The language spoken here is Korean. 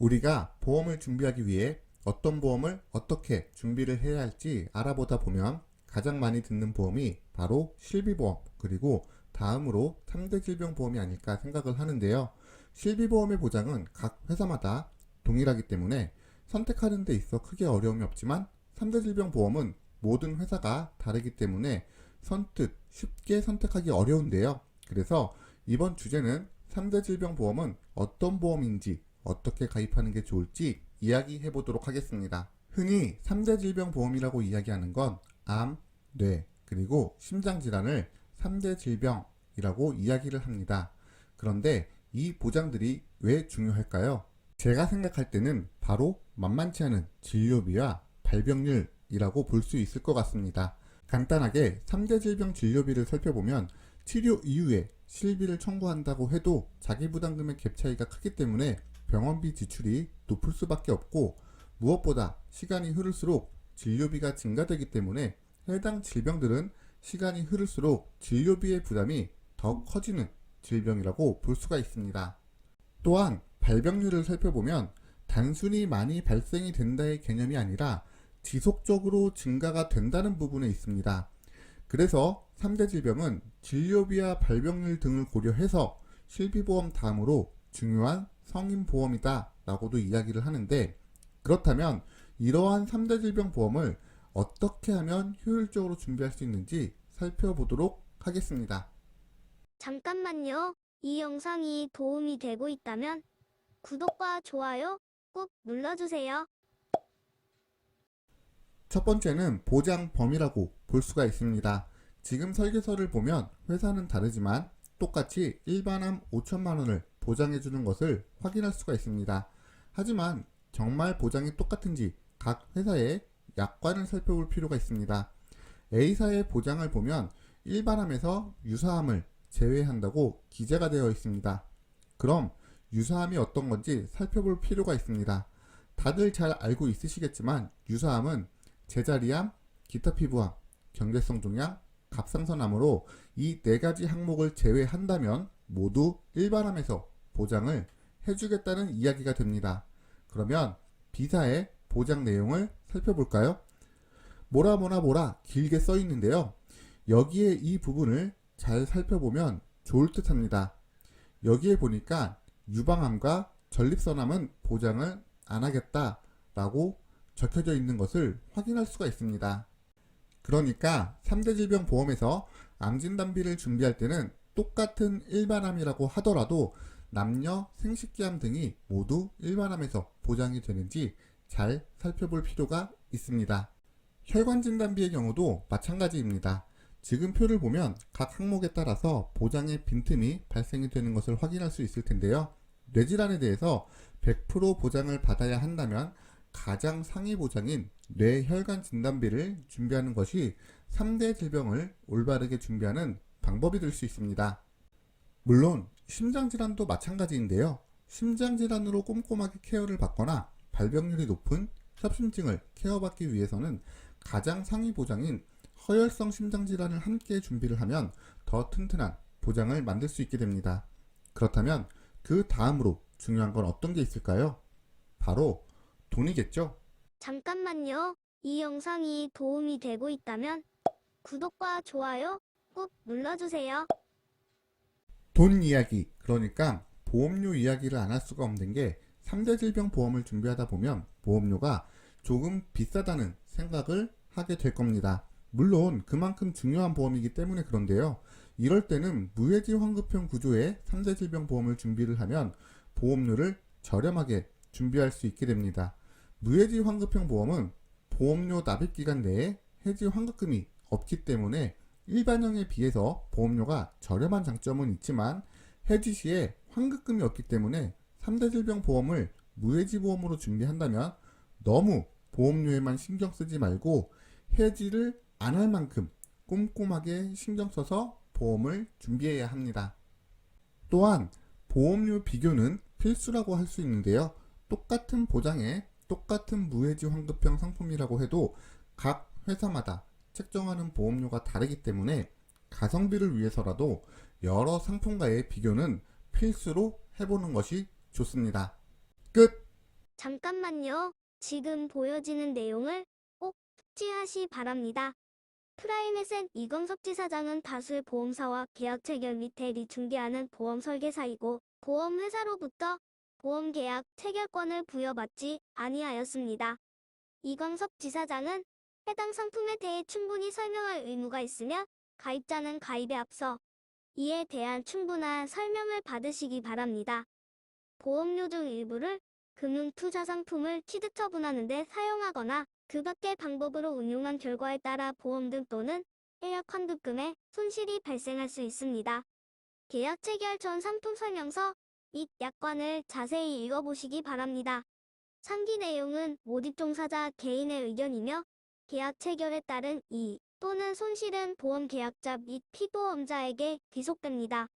우리가 보험을 준비하기 위해 어떤 보험을 어떻게 준비를 해야 할지 알아보다 보면 가장 많이 듣는 보험이 바로 실비보험 그리고 다음으로 3대 질병보험이 아닐까 생각을 하는데요. 실비보험의 보장은 각 회사마다 동일하기 때문에 선택하는 데 있어 크게 어려움이 없지만 3대 질병보험은 모든 회사가 다르기 때문에 선뜻 쉽게 선택하기 어려운데요. 그래서 이번 주제는 3대 질병보험은 어떤 보험인지 어떻게 가입하는 게 좋을지 이야기해 보도록 하겠습니다. 흔히 3대 질병 보험이라고 이야기하는 건 암, 뇌, 그리고 심장 질환을 3대 질병이라고 이야기를 합니다. 그런데 이 보장들이 왜 중요할까요? 제가 생각할 때는 바로 만만치 않은 진료비와 발병률이라고 볼 수 있을 것 같습니다. 간단하게 3대 질병 진료비를 살펴보면 치료 이후에 실비를 청구한다고 해도 자기 부담금의 갭 차이가 크기 때문에 병원비 지출이 높을 수밖에 없고 무엇보다 시간이 흐를수록 진료비가 증가되기 때문에 해당 질병들은 시간이 흐를수록 진료비의 부담이 더 커지는 질병이라고 볼 수가 있습니다. 또한 발병률을 살펴보면 단순히 많이 발생이 된다의 개념이 아니라 지속적으로 증가가 된다는 부분에 있습니다. 그래서 3대 질병은 진료비와 발병률 등을 고려해서 실비보험 다음으로 중요한 성인 보험이다 라고도 이야기를 하는데 그렇다면 이러한 3대 질병 보험을 어떻게 하면 효율적으로 준비할 수 있는지 살펴보도록 하겠습니다. 잠깐만요. 이 영상이 도움이 되고 있다면 구독과 좋아요 꾹 눌러주세요. 첫 번째는 보장 범위라고 볼 수가 있습니다. 지금 설계서를 보면 회사는 다르지만 똑같이 일반암 5천만 원을 보장해주는 것을 확인할 수가 있습니다. 하지만 정말 보장이 똑같은지 각 회사의 약관을 살펴볼 필요가 있습니다. A사의 보장을 보면 일반암에서 유사암을 제외한다고 기재가 되어 있습니다. 그럼 유사암이 어떤 건지 살펴볼 필요가 있습니다. 다들 잘 알고 있으시겠지만 유사암은 제자리암, 기타 피부암, 경계성 종양, 갑상선암으로 이 네 가지 항목을 제외한다면 모두 일반암에서 보장을 해주겠다는 이야기가 됩니다. 그러면 B사의 보장 내용을 살펴볼까요? 뭐라 뭐라 뭐라 길게 써 있는데요. 여기에 이 부분을 잘 살펴보면 좋을 듯 합니다. 여기에 보니까 유방암과 전립선암은 보장을 안 하겠다라고 적혀져 있는 것을 확인할 수가 있습니다. 그러니까 3대 질병 보험에서 암 진단비를 준비할 때는 똑같은 일반암이라고 하더라도 남녀 생식기암 등이 모두 일반암에서 보장이 되는지 잘 살펴볼 필요가 있습니다. 혈관 진단비의 경우도 마찬가지입니다. 지금 표를 보면 각 항목에 따라서 보장의 빈틈이 발생이 되는 것을 확인할 수 있을 텐데요. 뇌질환에 대해서 100% 보장을 받아야 한다면 가장 상위 보장인 뇌혈관 진단비를 준비하는 것이 3대 질병을 올바르게 준비하는 방법이 될 수 있습니다. 물론 심장질환도 마찬가지인데요. 심장질환으로 꼼꼼하게 케어를 받거나 발병률이 높은 협심증을 케어받기 위해서는 가장 상위 보장인 허혈성 심장질환을 함께 준비를 하면 더 튼튼한 보장을 만들 수 있게 됩니다. 그렇다면 그 다음으로 중요한 건 어떤 게 있을까요? 바로 돈이겠죠? 잠깐만요. 이 영상이 도움이 되고 있다면 구독과 좋아요 꾹 눌러주세요. 돈 이야기, 그러니까 보험료 이야기를 안 할 수가 없는 게 3대 질병 보험을 준비하다 보면 보험료가 조금 비싸다는 생각을 하게 될 겁니다. 물론 그만큼 중요한 보험이기 때문에 그런데요. 이럴 때는 무해지 환급형 구조의 3대 질병 보험을 준비를 하면 보험료를 저렴하게 준비할 수 있게 됩니다. 무해지 환급형 보험은 보험료 납입 기간 내에 해지 환급금이 없기 때문에 일반형에 비해서 보험료가 저렴한 장점은 있지만 해지 시에 환급금이 없기 때문에 3대 질병 보험을 무해지 보험으로 준비한다면 너무 보험료에만 신경 쓰지 말고 해지를 안 할 만큼 꼼꼼하게 신경 써서 보험을 준비해야 합니다. 또한 보험료 비교는 필수라고 할 수 있는데요. 똑같은 보장에 똑같은 무해지 환급형 상품이라고 해도 각 회사마다 책정하는 보험료가 다르기 때문에 가성비를 위해서라도 여러 상품과의 비교는 필수로 해보는 것이 좋습니다. 끝! 잠깐만요. 지금 보여지는 내용을 꼭 숙지하시 바랍니다. 프라임에센 이광석 지사장은 다수의 보험사와 계약 체결 및 대리 중개하는 보험 설계사이고 보험회사로부터 보험 계약 체결권을 부여받지 아니하였습니다. 이광석 지사장은 해당 상품에 대해 충분히 설명할 의무가 있으며 가입자는 가입에 앞서 이에 대한 충분한 설명을 받으시기 바랍니다. 보험료 중 일부를 금융 투자 상품을 취득 처분하는 데 사용하거나 그 밖의 방법으로 운용한 결과에 따라 보험금 또는 해약 환급금에 손실이 발생할 수 있습니다. 계약 체결 전 상품 설명서 및 약관을 자세히 읽어보시기 바랍니다. 상기 내용은 모집 종사자 개인의 의견이며 계약 체결에 따른 이의 또는 손실은 보험 계약자 및 피보험자에게 귀속됩니다.